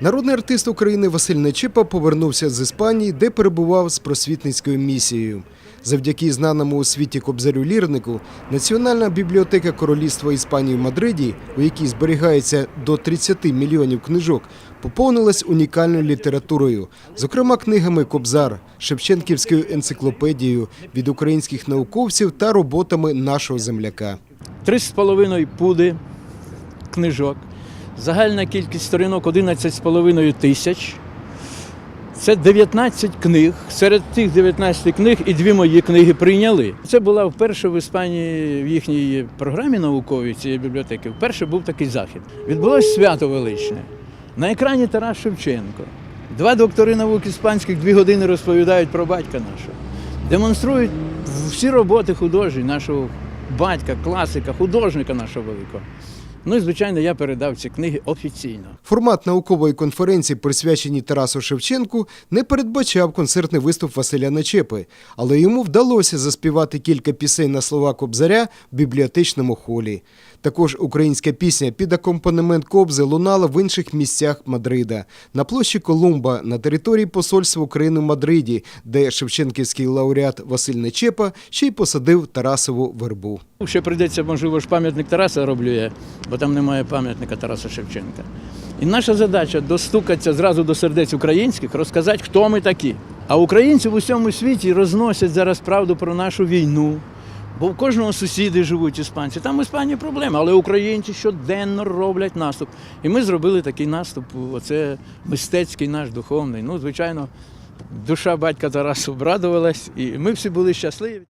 Народний артист України Василь Нечипа повернувся з Іспанії, де перебував з просвітницькою місією. Завдяки знаному у світі кобзарю лірнику, Національна бібліотека Королівства Іспанії в Мадриді, у якій зберігається до 30 мільйонів книжок, поповнилась унікальною літературою, зокрема книгами Кобзар, Шевченківською енциклопедією від українських науковців та роботами нашого земляка. Три з половиною пуди книжок. Загальна кількість сторінок 11,5 тисяч. Це 19 книг. Серед тих 19 книг і дві мої книги прийняли. Це була вперше в Іспанії в їхній програмі науковій цієї бібліотеки. Вперше був такий захід. Відбулось свято величне. На екрані Тарас Шевченко. Два доктори наук іспанських дві години розповідають про батька нашого. Демонструють всі роботи художні нашого батька, класика, художника нашого великого. Ну і звичайно, я передав ці книги офіційно. Формат наукової конференції, присвяченій Тарасу Шевченку, не передбачав концертний виступ Василя Нечепи, але йому вдалося заспівати кілька пісень на слова Кобзаря в бібліотечному холі. Також українська пісня під акомпанемент Кобзи лунала в інших місцях Мадрида, на площі Колумба, на території посольства України в Мадриді, де шевченківський лауреат Василь Нечепа ще й посадив Тарасову вербу. Ще прийдеться, можливо, ж пам'ятник Тараса роблю я, бо там немає пам'ятника Тараса Шевченка. І наша задача достукатися зразу до сердець українських, розказати, хто ми такі. А українці в усьому світі розносять зараз правду про нашу війну. Бо в кожного сусіди живуть іспанці. Там в Іспанії проблема, але українці щоденно роблять наступ. І ми зробили такий наступ. Оце мистецький наш духовний. Ну, звичайно, душа батька Тараса обрадувалась, і ми всі були щасливі.